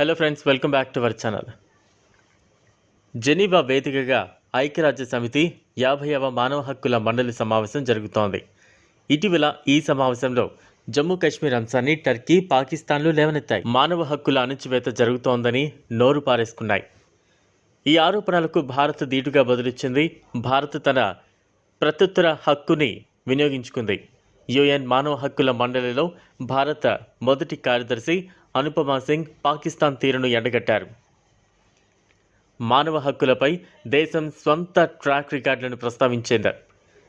Hello friends welcome back to our channel Geneva వేదికగా ఐక్యరాజ్య సమితి యాభైవ మానవ హక్కుల మండలి సమావేశం జరుగుతోంది. ఇటీవల ఈ సమావేశంలో జమ్మూ కాశ్మీర్ అంశాన్ని టర్కీ పాకిస్తాన్లు లేవనెత్తాయి. మానవ హక్కుల అణచివేత జరుగుతోందని నోరు పారేసుకున్నాయి. ఈ ఆరోపణలకు భారత్ ధీటుగా బదులిచ్చింది. భారత్ తన ప్రత్యుత్తర హక్కుని వినియోగించుకుంది. యుఎన్ మానవ హక్కుల మండలిలో భారత మొదటి కార్యదర్శి అనుపమా సింగ్ పాకిస్తాన్ తీరును ఎండగట్టారు. మానవ హక్కులపై దేశం స్వంత ట్రాక్ రికార్డులను ప్రస్తావించింది.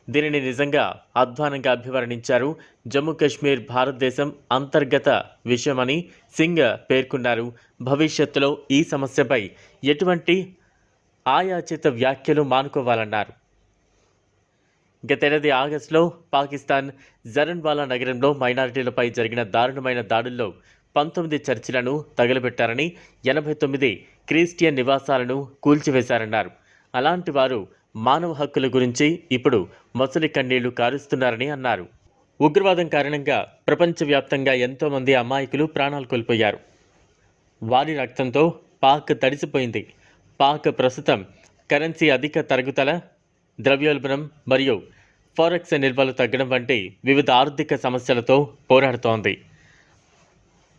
దీనిని నిజంగా అధ్వానంగా అభివర్ణించారు జమ్మూ కాశ్మీర్ భారతదేశం అంతర్గత విషయమని సింగ్ పేర్కొన్నారు. భవిష్యత్తులో ఈ సమస్యపై ఎటువంటి ఆయాచిత వ్యాఖ్యలు మానుకోవాలన్నారు. గతేడాది ఆగస్టులో పాకిస్తాన్ జరన్వాలా నగరంలో మైనారిటీలపై జరిగిన దారుణమైన దాడుల్లో పంతొమ్మిది చర్చిలను తగలబెట్టారని ఎనభై తొమ్మిది క్రిస్టియన్ నివాసాలను కూల్చివేశారన్నారు. అలాంటి వారు మానవ హక్కుల గురించి ఇప్పుడు మొసలి కన్నీళ్ళు కారుస్తున్నారని అన్నారు. ఉగ్రవాదం కారణంగా ప్రపంచవ్యాప్తంగా ఎంతోమంది అమాయకులు ప్రాణాలు కోల్పోయారు. వారి రక్తంతో పాక్ తడిసిపోయింది. పాక్ ప్రస్తుతం కరెన్సీ అధిక తరుగుదల ద్రవ్యోల్బణం మరియు ఫారెక్స్ నిల్వలు తగ్గడం వంటి వివిధ ఆర్థిక సమస్యలతో పోరాడుతోంది.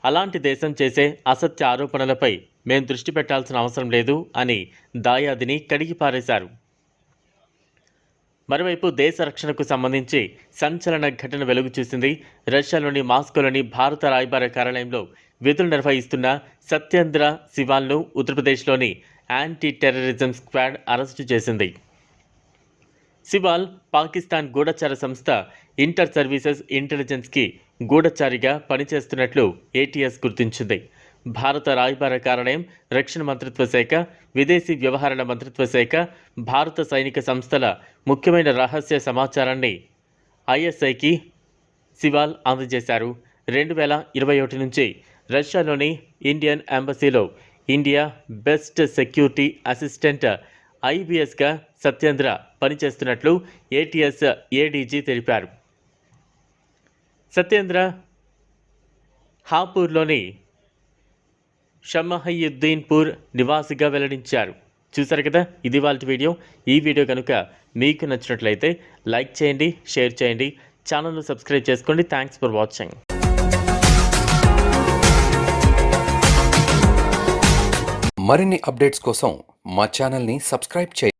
అలాంటి దేశం చేసే అసత్య ఆరోపణలపై మేం దృష్టి పెట్టాల్సిన అవసరం లేదు అని దాయాదిని కడిగి పారేశారు. మరోవైపు దేశ రక్షణకు సంబంధించి సంచలన ఘటన వెలుగు చూసింది రష్యాలోని మాస్కోలోని భారత రాయబార కార్యాలయంలో విధులు నిర్వహిస్తున్న సత్యేంద్ర శివాల్ను ఉత్తరప్రదేశ్లోని యాంటీ టెర్రరిజం స్క్వాడ్ అరెస్టు చేసింది. సివాల్ పాకిస్తాన్ గూఢచార సంస్థ ఇంటర్ సర్వీసెస్ ఇంటెలిజెన్స్కి గూఢచారిగా పనిచేస్తున్నట్లు ఏటీఎస్ గుర్తించింది. భారత రాయబార కార్యాలయం రక్షణ మంత్రిత్వ శాఖ విదేశీ వ్యవహారాల మంత్రిత్వ శాఖ భారత సైనిక సంస్థల ముఖ్యమైన రహస్య సమాచారాన్ని ఐఎస్ఐకి శివాల్ అందజేశారు. రెండు వేల ఇరవై ఒకటి నుంచి రష్యాలోని ఇండియన్ ఎంబసీలో ఇండియా బెస్ట్ సెక్యూరిటీ అసిస్టెంట్ ఐబిఎస్గా సత్యేంద్ర పనిచేస్తున్నట్లు ఏటీఎస్ ఏడీజీ తెలిపారు. సత్యేంద్ర హాపూర్లోని షమహయుద్దీన్పూర్ నివాసిగా వెల్లడించారు. చూసారు కదా ఇది వాళ్ళ వీడియో. ఈ వీడియో కనుక మీకు నచ్చినట్లయితే లైక్ చేయండి షేర్ చేయండి ఛానల్ను సబ్స్క్రైబ్ చేసుకోండి. థ్యాంక్స్ ఫర్ వాచింగ్ మరిన్ని అప్డేట్స్ కోసం మా ఛానల్ని సబ్స్క్రైబ్ చేయండి.